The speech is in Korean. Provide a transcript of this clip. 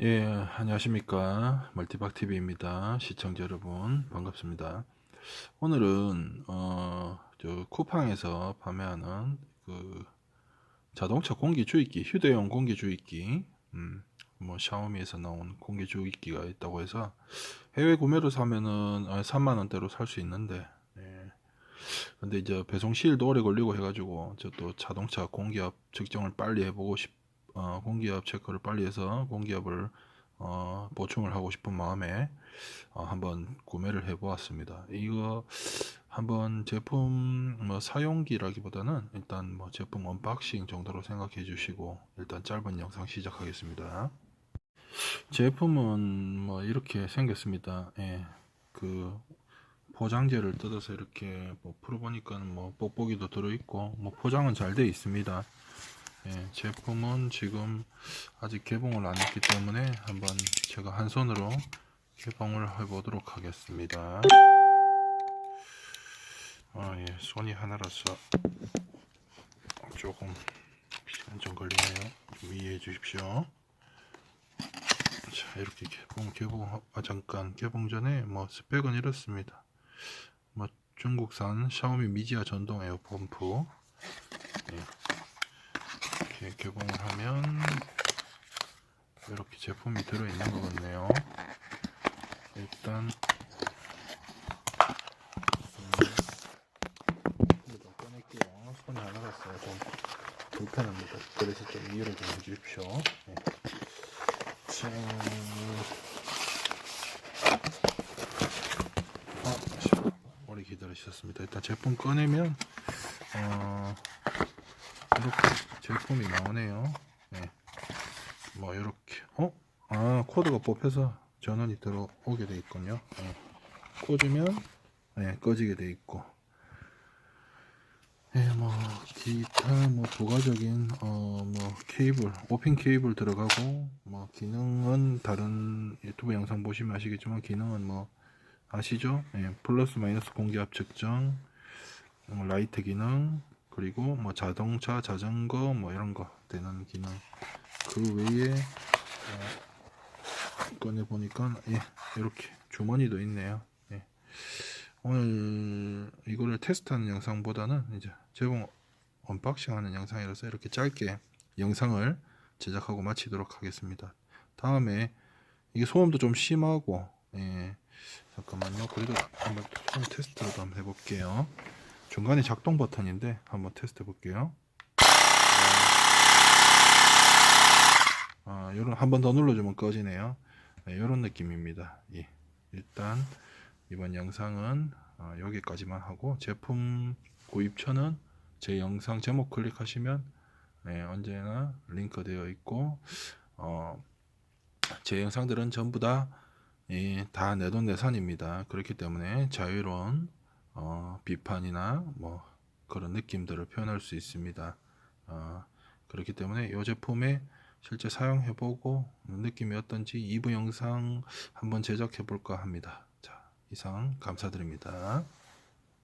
예, 안녕하십니까. 멀티박TV입니다. 시청자 여러분, 반갑습니다. 오늘은, 어, 저, 쿠팡에서 판매하는 그 자동차 공기 주입기, 휴대용 공기 주입기, 음, 뭐, 샤오미에서 나온 공기 주입기가 있다고 해서 해외 구매로 사면은 3만원대로 살 수 있는데, 예. 근데 이제 배송 시일도 오래 걸리고 해가지고, 저 또 자동차 공기압 측정을 빨리 해보고 싶, 어, 공기압 체크를 빨리 해서 공기압을 어, 보충을 하고 싶은 마음에 어, 한번 구매를 해 보았습니다. 이거 한번 제품 뭐 사용기라기보다는 일단 뭐 제품 언박싱 정도로 생각해 주시고 일단 짧은 영상 시작하겠습니다. 제품은 뭐 이렇게 생겼습니다. 예, 그 포장재를 뜯어서 이렇게 뭐 풀어보니까는 뭐 뽁뽁이도 들어있고 뭐 포장은 잘 돼 있습니다. 예, 제품은 지금 아직 개봉을 안 했기 때문에 한번 제가 한 손으로 개봉을 해보도록 하겠습니다. 아, 예, 손이 하나라서 조금 시간 좀 걸리네요. 이해해 주십시오. 자, 이렇게 개봉, 개봉, 아, 잠깐, 개봉 전에 뭐 스펙은 이렇습니다. 뭐 중국산 샤오미 미지아 전동 에어 펌프. 예. 이렇게 개봉을 하면 이렇게 제품이 들어있는 것 같네요. 일단 불편합니다. 그래서 좀 이해를 좀 해주십시오. 네. 자, 아, 오래 기다리셨습니다. 일단 제품 꺼내면 어, 이렇게 제품이 나오네요. 네. 뭐 이렇게 어? 아 코드가 뽑혀서 전원이 들어오게 돼 있군요. 네. 꽂으면 네, 꺼지게 돼 있고. 예, 뭐 기타 뭐 부가적인 어 뭐 케이블, 오핀 케이블 들어가고 뭐 기능은 다른 유튜브 영상 보시면 아시겠지만 기능은 뭐 아시죠? 예, 플러스 마이너스 공기압 측정, 어, 라이트 기능, 그리고 뭐 자동차, 자전거 뭐 이런 거 되는 기능. 그 외에 어, 꺼내 보니까 예, 이렇게 주머니도 있네요. 예. 오늘 이거를 테스트하는 영상보다는 이제 제공 언박싱하는 영상이라서 이렇게 짧게 영상을 제작하고 마치도록 하겠습니다. 다음에 이게 소음도 좀 심하고 예, 잠깐만요. 그래도 한번 소음 테스트도 한번 해볼게요. 중간에 작동 버튼인데 한번 테스트 해볼게요. 아, 요런 한 번 더 눌러주면 꺼지네요. 네, 요런 느낌입니다. 예. 일단 이번 영상은 어, 여기까지만 하고 제품 구입처는 제 영상 제목 클릭하시면 네, 언제나 링크 되어 있고 어, 제 영상들은 전부 다 예, 다 내돈내산입니다. 그렇기 때문에 자유로운 어, 비판이나 뭐 그런 느낌들을 표현할 수 있습니다. 어, 그렇기 때문에 이 제품에 실제 사용해보고 느낌이 어떤지 2부 영상 한번 제작해볼까 합니다. 자, 이상 감사드립니다.